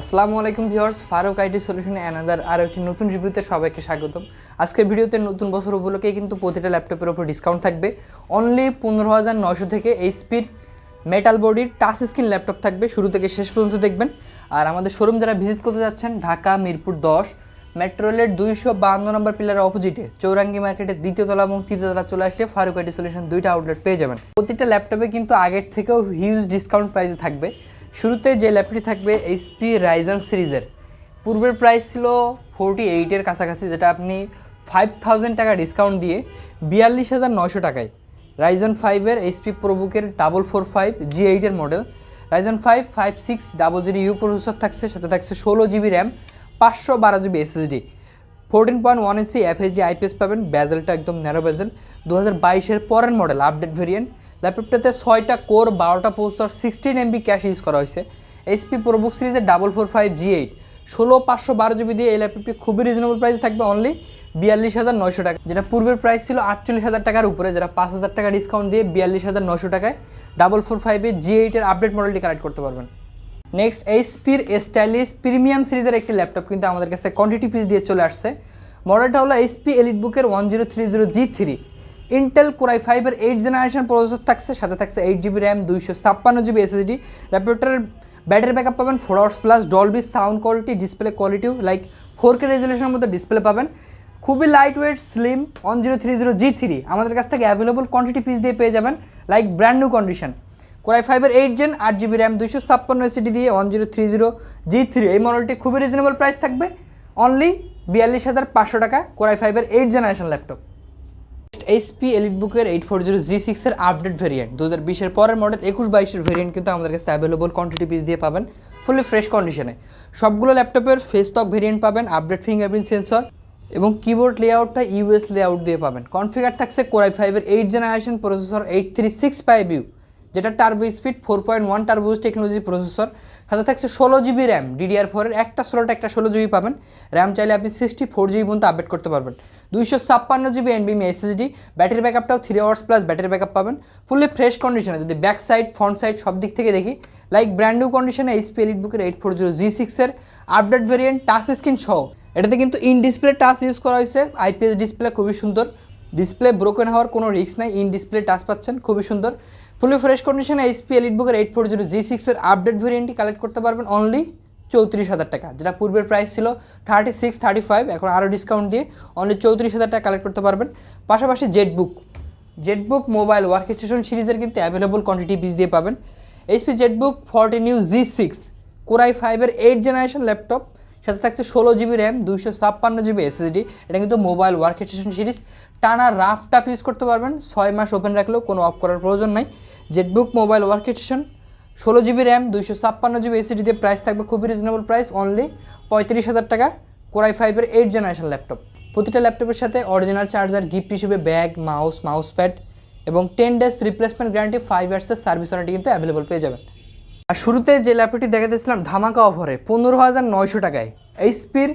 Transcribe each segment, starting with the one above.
আসসালামু আলাইকুম viewers, Faruk IT সলিউশনে অ্যানাদার আর একটি নতুন রিভিউতে সবাইকে স্বাগতম। আজকের ভিডিওতে নতুন বছর উপলক্ষে কিন্তু প্রতিটা ল্যাপটপের উপর ডিসকাউন্ট থাকবে। অনলি পনেরো হাজার নয়শো থেকে এইচপির মেটাল বডির টাচ স্ক্রিন ল্যাপটপ থাকবে। শুরু থেকে শেষ পর্যন্ত দেখবেন। আর আমাদের শোরুম যারা ভিজিট করতে যাচ্ছেন, ঢাকা, মিরপুর দশ মেট্রো রেলের দুইশো বাহান্ন নম্বর পিলারের অপোজিটে চৌরাঙ্গি মার্কেটের দ্বিতীয় তলা এবং তৃতীয় তলা চলে আসলে ফারুক আইটি সলিউশন দুইটা আউটলেট পেয়ে যাবেন। প্রতিটা ল্যাপটপে কিন্তু আগের থেকেও হিউজ ডিসকাউন্ট প্রাইসে থাকবে। শুরুতে যে ল্যাপটপটি থাকবে এইচপি রাইজান সিরিজের, পূর্বের প্রাইস ছিল ফোরটি এইটের কাছাকাছি, যেটা আপনি ফাইভ থাউজেন্ড টাকা ডিসকাউন্ট দিয়ে বিয়াল্লিশ হাজার নয়শো টাকায় রাইজন ফাইভের এইচপি প্রোবুকের ডাবল ফোর ফাইভ জি এইটের model Ryzen five five six double zero U processor থাকছে, সাথে থাকছে ষোলো জিবি র্যাম পাঁচশো বারো GB SSD fourteen point one inch FSD IPS পাবেন ব্যাজেলটা একদম ন্যারো ব্যাজেল দু হাজার বাইশের পরের মডেল আপডেট ভেরিয়েন্ট ল্যাপটপটাতে ছয়টা কোর, বারোটা processor sixteen MB cache use করা হয়েছে। এইচপি প্রোবুক সিরিজের double four five G eight ষোলো পাঁচশো বারো জিবি দিয়ে এই ল্যাপটপটি খুবই রিজনেবল প্রাইস থাকবে অনলি বিয়াল্লিশ হাজার নয়শো টাকা যেটা পূর্বের প্রাইস ছিল আটচল্লিশ হাজার টাকার উপরে, যেটা পাঁচ হাজার টাকা ডিসকাউন্ট দিয়ে বিয়াল্লিশ হাজার নয়শো টাকায় ডাবল ফোর ফাইভে জি এইটের আপডেট মডেলটি কালেক্ট করতে পারবেন। নেক্সট এইচপির স্টাইলিশ প্রিমিয়াম সিরিজের একটি ল্যাপটপ কিন্তু আমাদের কাছে কোয়ান্টিটি পিস দিয়ে চলে আসছে। মডেলটা হলো এইচপি এলিট বুকের one zero three zero G three Intel Core i ফাইভের এইট জেনারেশন প্রসেসর থাকছে, সাথে থাকছে এইট জিবি র্যাম দুইশো ছাপ্পান্ন জিবি এসএসডি ল্যাপটপটার ব্যাটারি ব্যাকআপ পাবেন four hours plus Dolby sound quality display কোয়ালিটিও লাইক ফোর কে রেজুলেশনের মধ্যে ডিসপ্লে পাবেন। খুবই light weight slim one zero three zero G three আমাদের কাছ থেকে অ্যাভেলেবল কোয়ান্টিটি পিস দিয়ে পেয়ে যাবেন like brand new condition Core i ফাইভের এইট জেন আট জিবি র্যাম দুইশো ছাপ্পান্ন এসিডি দিয়ে one zero three zero G three এই মডেলটি খুবই রিজনেবল প্রাইস থাকবে। অনলি বিয়াল্লিশ হাজার পাঁচশো টাকা কোরাই ফাইভের eight generation laptop HP Elite বুকের এইট ফোর জিরো জি সিক্সের আপডেট ভেরিয়েন্ট দু হাজার বিশের পরের মডেল একুশ বাইশের ভেরিয়েন্ট কিন্তু আমাদের কাছে অ্যাভেলেবল কোয়ান্টিটি পিস দিয়ে পাবেন ফুলি ফ্রেশ কন্ডিশনে সবগুলো ল্যাপটপের ফেস টক ভেরিয়েন্ট পাবেন আপডেট ফিঙ্গারপ্রিন্ট সেন্সর এবং কিবোর্ড লেআউটটা ইউএস লেআউট দিয়ে পাবেন। কনফিগার থাকছে কোরাই ফাইভের eight generation processor eight three six five U যেটা turbo speed four point one turbos technology processor সাথে থাকছে ষোলো জিবি র্যাম ডিডিআর ফোরের একটা স্লট একটা ষোলো জিবি পাবেন। র্যাম চাইলে আপনি সিক্সটি ফোর জিবি পর্যন্ত আপডেট করতে পারবেন। দুইশো ছাপ্পান্ন জিবি এনবিএম SSD battery ব্যাকআপটাও three hours plus battery backup পাবেন। ফুলি ফ্রেশ কন্ডিশনে যদি ব্যাক সাইড ফ্রন্ট সাইড সব দিক থেকে দেখি লাইক ব্র্যান্ড নিউ কন্ডিশনে এইচপি এলিট বুকের এইট ফোর জিরো জি সিক্সের আপডেট ভেরিয়েন্ট টাচ স্ক্রিন সহ। এটাতে কিন্তু ইন ডিসপ্লে টাচ ইউজ করা হয়েছে। আইপিএস ডিসপ্লে খুবই সুন্দর। ডিসপ্লে ব্রোকেন হওয়ার কোনো রিস্ক নাই। ইন ডিসপ্লে টাচ পাচ্ছেন, খুবই সুন্দর। ফুলি ফ্রেশ কন্ডিশনে এইচপি এলিট বুকের এইট ফোর জিরো জি সিক্সের আপডেট ভেরিয়েন্টটি কালেক্ট করতে পারবেন অনলি চৌত্রিশ হাজার টাকা, যেটা পূর্বের প্রাইস ছিল থার্টি সিক্স থার্টি ফাইভ এখন আরও ডিসকাউন্ট দিয়ে অনলি চৌত্রিশ হাজার টাকা কালেক্ট করতে পারবেন। পাশাপাশি ZBook ZBook mobile work station সিরিজের কিন্তু অ্যাভেলেবল কোয়ান্টিটি পিস দিয়ে পাবেন। HP ZBook forty new G six Core i ফাইভের এইট জেনারেশন ল্যাপটপ সাথে থাকছে ষোলো জিবি র্যাম দুইশো ছাপ্পান্ন জিবি এসএসডি এটা কিন্তু মোবাইল ওয়ার্ক স্টেশন সিরিজ টানা রাফ টাফ ইউজ করতে পারবেন, ছয় মাস ওপেন রাখলেও কোনো অফ করার প্রয়োজন নাই। জেটবুক মোবাইল ওয়ার্ক স্টেশন ষোলো জিবি র্যাম দুইশো ছাপ্পান্ন জিবি এসিডি দিয়ে প্রাইস থাকবে খুবই রিজনেবল প্রাইস অনলি পঁয়ত্রিশ হাজার টাকা কোরাই ফাইভের এইট জেনারেশন ল্যাপটপ প্রতিটা ল্যাপটপের সাথে অরিজিনাল চার্জার গিফট হিসেবে ব্যাগ মাউস মাউস প্যাড এবং ten days replacement guarantee five ইয়ার্সের service warranty কিন্তু অ্যাভেলেবল পেয়ে যাবেন। আর শুরুতে যে ল্যাপটপটি দেখাতেছিলাম, ধামাকা অফারে পনেরো হাজার নয়শো টাকায়। এইচপির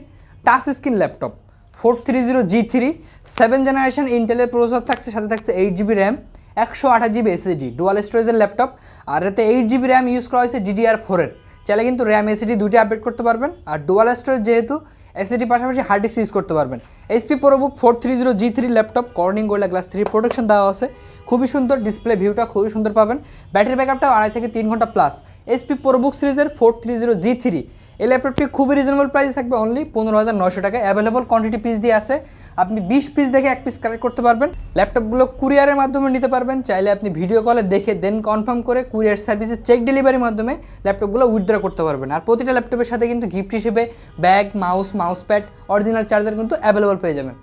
touch screen laptop four three zero G three seven generation ইন্টেলের প্রসেসর থাকছে, সাথে থাকছে এইট জিবি র্যাম একশো আঠাশ জিবি এসএসডি ডুয়াল স্টোরেজের ল্যাপটপ আর এতে এইট জিবি র্যাম ইউজ করা হয়েছে ডিডিআর ফোরের চাইলে কিন্তু র্যাম এসিডি দুটি আপডেট করতে পারবেন। আর ডুয়াল স্টোরেজ যেহেতু এসিডি পাশাপাশি হার্ড ডিস্ক ইউজ করতে পারবেন। HP ProBook four three zero G three laptop Corning Gorilla glass three protection দেওয়া আছে। খুবই সুন্দর ডিসপ্লে ভিউটা খুবই সুন্দর পাবেন। ব্যাটারি ব্যাকআপটা আড়াই থেকে তিন ঘণ্টা প্লাস এইচপি প্রোবুক সিরিজের four three zero G three এই ল্যাপটপটি খুবই রিজনেবল প্রাইস থাকবে অনলি পনেরো হাজার নশো টাকা। অ্যাভেলেবল কোয়ান্টিটি পিস দিয়ে আছে। আপনি বিশ পিস দেখে এক পিস কালেক্ট করতে পারবেন। ল্যাপটপগুলো কুরিয়ারের মাধ্যমে নিতে পারবেন। চাইলে আপনি ভিডিও কলে দেখে দেন কনফার্ম করে কুরিয়ার সার্ভিসে চেক ডেলিভারির মাধ্যমে ল্যাপটপগুলো উইথড্র করতে পারবেন। আর প্রতিটা ল্যাপটপের সাথে কিন্তু গিফট হিসেবে bag mouse mouse pad original charger কিন্তু অ্যাভেলেবল পেয়ে যাবেন।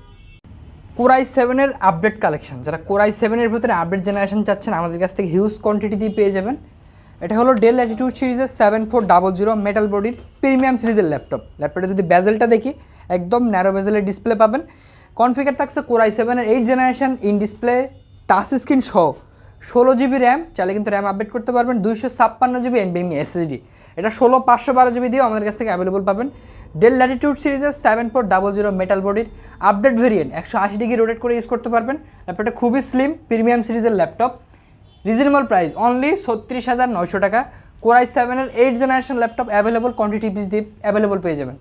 কোরাই সেভেনের আপডেট কালেকশন যারা কোরাই সেভেনের ভিতরে আপডেট জেনারেশন চাচ্ছেন, আমাদের কাছ থেকে হিউজ কোয়ান্টিটি দিয়ে পেয়ে যাবেন। এটা হলো ডেল অ্যাটিটিউড সিরিজের seven four double zero metal বডির প্রিমিয়াম সিরিজের ল্যাপটপ ল্যাপটপে যদি বেজেলটা দেখি, একদম ন্যারো বেজেলের ডিসপ্লে পাবেন। কনফিগার থাকছে কোরাই সেভেনের eight generation in display touch screen সহ। ষোলো জিবি র্যাম চাইলে কিন্তু র্যাম আপডেট করতে পারবেন। দুইশো ছাপ্পান্ন জিবি এনবিএমি এসএসডি এটা ষোলো পাঁচশো বারো জিবি দিয়েও আমাদের কাছ থেকে অ্যাভেলেবল পাবেন। ডেল ল্যাটিটিউড সিরিজের seven four double zero metal বডির আপডেট ভেরিয়েন্ট একশো আশি ডিগ্রি রোটেট করে ইউজ করতে পারবেন। ল্যাপটপটা খুবই স্লিম প্রিমিয়াম সিরিজের ল্যাপটপ রিজনেবল প্রাইস অনলি ছত্রিশ হাজার নয়শো টাকা। কোরাই সেভেনের eight generation laptop available quantity piece দিয়ে অ্যাভেলেবল পেয়ে যাবেন।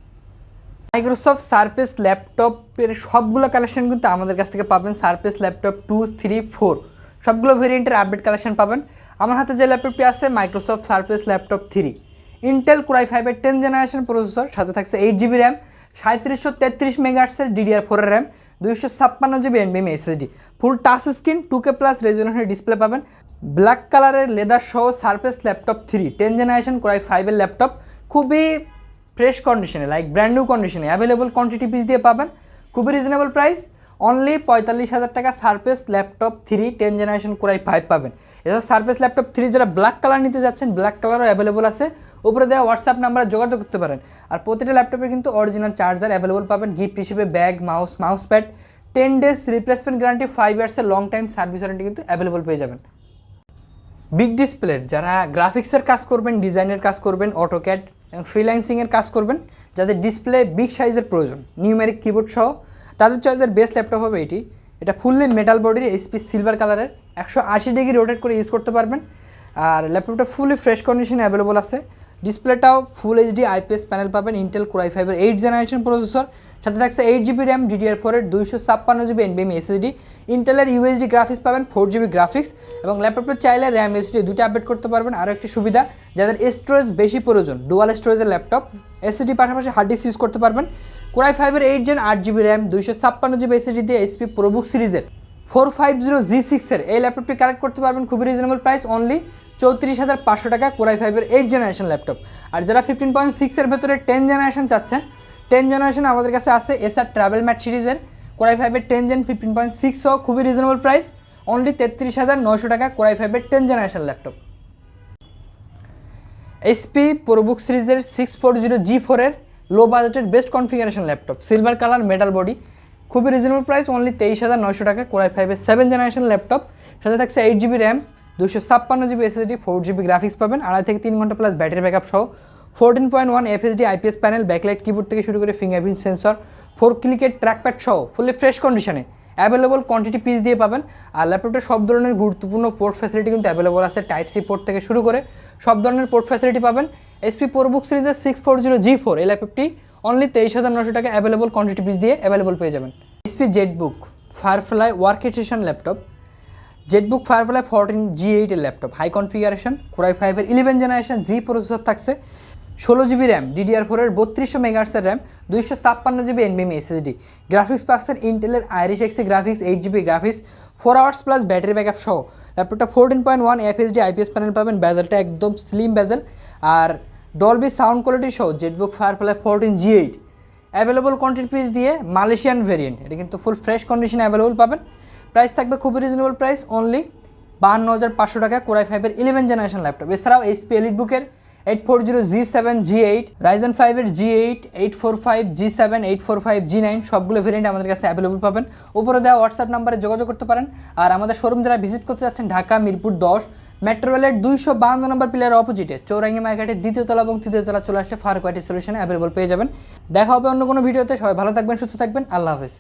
মাইক্রোসফট সারফেস ল্যাপটপের সবগুলো কালেকশন কিন্তু আমাদের কাছ থেকে পাবেন। Surface laptop two three four সবগুলো ভেরিয়েন্টের আপডেট কালেকশন পাবেন। আমার হাতে যে ল্যাপটপটি আছে Microsoft Surface laptop three Intel Core i ফাইভের টেন জেনারেশন প্রসেসর সাথে থাকছে এইট জিবি র্যাম সাঁত্রিশশো তেত্রিশ মেগাহার্সের ডিডিআর ফোরের র্যাম দুইশো ছাপ্পান্ন GB এনবিএম SSD full touch screen two K plus রেজুলেশনের display পাবেন। ব্ল্যাক কালারের লেদার সহ Surface laptop three ten generation Core i ফাইভের ল্যাপটপ, খুবই ফ্রেশ কন্ডিশনে লাইক ব্র্যান্ড নিউ কন্ডিশনে অ্যাভেলেবল কোয়ান্টিটি পিস দিয়ে পাবেন, খুবই রিজনেবল প্রাইস অনলি পঁয়তাল্লিশ হাজার টাকা Surface laptop three ten generation Core i five পাবেন। এছাড়া সারফেস ল্যাপটপ থ্রি যারা ব্ল্যাক কালার নিতে যাচ্ছেন ব্ল্যাক কালারও অ্যাভেলেবল আছে। উপরে দেওয়া হোয়াটসঅ্যাপ নাম্বারে যোগাযোগ করতে পারেন। আর প্রতিটা ল্যাপটপে কিন্তু অরিজিনাল চার্জার অ্যাভেলেবল পাবেন গিফট হিসেবে bag mouse mouse pad ten days replacement guarantee five ইয়ার্সের long time service warranty কিন্তু অ্যাভেলেবল পেয়ে যাবেন। বিগ ডিসপ্লের যারা গ্রাফিক্সের কাজ করবেন ডিজাইনের কাজ করবেন অটোক্যাড এবং ফ্রিল্যান্সিংয়ের কাজ করবেন, যাদের ডিসপ্লে বিগ সাইজের প্রয়োজন নিউমেরিক কিবোর্ড সহ, তাদের চয়েসের বেস্ট ল্যাপটপ হবে এটি। এটা ফুললি মেটাল বডির এসপি সিলভার কালারের একশো আশি ডিগ্রি রোটেট করে ইউজ করতে পারবেন। আর ল্যাপটপটা ফুলি ফ্রেশ কন্ডিশনে অ্যাভেলেবল আছে। ডিসপ্লেটাও ফুল এইচডি আইপিএস প্যানেল পাবেন Intel Core i eight generation processor সাথে থাকছে এইট জিবি র্যাম ডিডিআর ফোরের দুইশো ছাপ্পান্ন জিবি এনবিএম এসএসডি ইন্টেলের ইউএসডি গ্রাফিক্স পাবেন ফোর জিবি গ্রাফিক্স এবং ল্যাপটপটা চাইলে র্যাম এসডি দুটো আপডেট করতে পারবেন। আরও একটি সুবিধা, যাদের স্টোরেজ বেশি প্রয়োজন ডুয়াল স্টোরেজের ল্যাপটপ এসএসডি পাশাপাশি হার্ড ডিস্ক ইউজ করতে পারবেন। কোরাই ফাইভের এইট জেন আট জিবি র্যাম দুইশো ছাপ্পান্ন জিবি এসএসডি দিয়ে এসপি প্রোবুক সিরিজের ফোর ফাইভ জিরো জি সিক্সের এই ল্যাপটপটি কালেক্ট করতে পারবেন খুবই রিজনেবল প্রাইস অনলি চৌত্রিশ হাজার পাঁচশো টাকা। কোরাই ফাইভের এইট জেনারেশন ল্যাপটপ আর যারা ফিফটিন পয়েন্ট সিক্সের ভেতরে টেন জেনারেশন চাচ্ছেন টেন জেনারেশন আমাদের কাছে আছে এসআর ট্রাভেল ম্যাট সিরিজের। কোরাই ফাইভের টেন জেন ফিফটিন পয়েন্ট সিক্সও খুবই রিজনেবল প্রাইস অনলি তেত্রিশ হাজার নশো টাকা কোরাই ফাইভের ten generation laptop HP ProBook সিরিজের সিক্স ফোর জিরো জি ফোরের লো বাজেটের best configuration laptop silver colour metal body খুবই রিজনেবল প্রাইস অনলি তেইশ হাজার নশো টাকা কোরাই ফাইভের সেভেন জেনারেশন ল্যাপটপ সাথে থাকছে এইট জিবি র্যাম দুশো ছাপ্পান্ন GB SSD four GB graphics পাবেন। আড়াই থেকে তিন ঘণ্টা প্লাস ব্যাটারি ব্যাকআপ সহ। Fourteen point one FHD IPS panel backlight keyboard থেকে শুরু করে ফিঙ্গারপ্রিন্ট সেন্সর ফোর ক্লিকের ট্র্যাকপ্যাড সহ ফুলি ফ্রেশ কন্ডিশনে অ্যাভেলেবল কোয়ান্টিটি পিস দিয়ে পাবেন। আর ল্যাপটপে সব ধরনের গুরুত্বপূর্ণ পোর্ট ফ্যাসিলিটি কিন্তু অ্যাভেলেবল আছে টাইপ সি পোর্ট থেকে শুরু করে সব ধরনের পোর্ট ফ্যাসিলিটি পাবেন। এসপি প্রোবুক সিরিজের six four zero G four এই ল্যাপটপটি অনলি তেইশ হাজার নশো টাকা অ্যাভেলেবল কোয়ান্টিটি পিস দিয়ে অ্যাভেলেবল পেয়ে যাবেন। HP ZBook Firefly work station laptop ZBook Firefly fourteen G এইটের laptop high configuration Core i ফাইভের ইলেভেন জেনারেশন জি প্রসেসর থাকছে। ষোলো জিবি র্যাম ডিডিআর ফোরের বত্রিশশো মেগাহার্সের র্যাম, দুইশো ছাপ্পান্ন জিবি এনবিএম এসএসডি গ্রাফিক্স পাচ্ছেন ইন্টেলের Iris Xe graphics eight GB graphics four hours plus battery backup সহ। ল্যাপটপটা fourteen point one FHD IPS panel পাবেন ব্যাজেলটা একদম স্লিম ব্যাজেল আর ডলবি সাউন্ড কোয়ালিটি সহ ZBook Firefly fourteen G eight available quantity piece দিয়ে মালয়েশিয়ান ভেরিয়েন্ট এটা কিন্তু ফুল ফ্রেশ কন্ডিশনে অ্যাভেলেবল পাবেন। প্রাইস থাকবে খুবই রিজনেবল প্রাইস অনলি বাহান্ন হাজার পাঁচশো টাকা কোরাই ফাইভের ইলেভেন জেনারেশন ল্যাপটপ এছাড়াও এইচপি এলিট বুকের eight four zero G seven G eight Ryzen ফাইভের G eight eight four five G seven eight four five G nine সবগুলো ভেরিয়েন্ট আমাদের কাছে অ্যাভেলেবল পাবেন। উপরে দেওয়া হোয়াটসঅ্যাপ নাম্বারে যোগাযোগ করতে পারেন। আর আমাদের শোরুম যারা ভিজিট করতে যাচ্ছেন, ঢাকা, মিরপুর দশ মেট্রো রেলের দুইশো বাহান্ন নম্বর প্লেয়ার অপোজিটে চৌরাঙ্গি মার্কেটের দ্বিতীয় তলা এবং তৃতীয় তলা চলে আসলে ফার কোয়ালিটি সলিউশনে অ্যাভেলেবল পেয়ে যাবেন। দেখা হবে অন্য কোনো ভিডিওতে। সবাই ভালো থাকবেন, সুস্থ থাকবেন। আল্লাহ হাফেজ।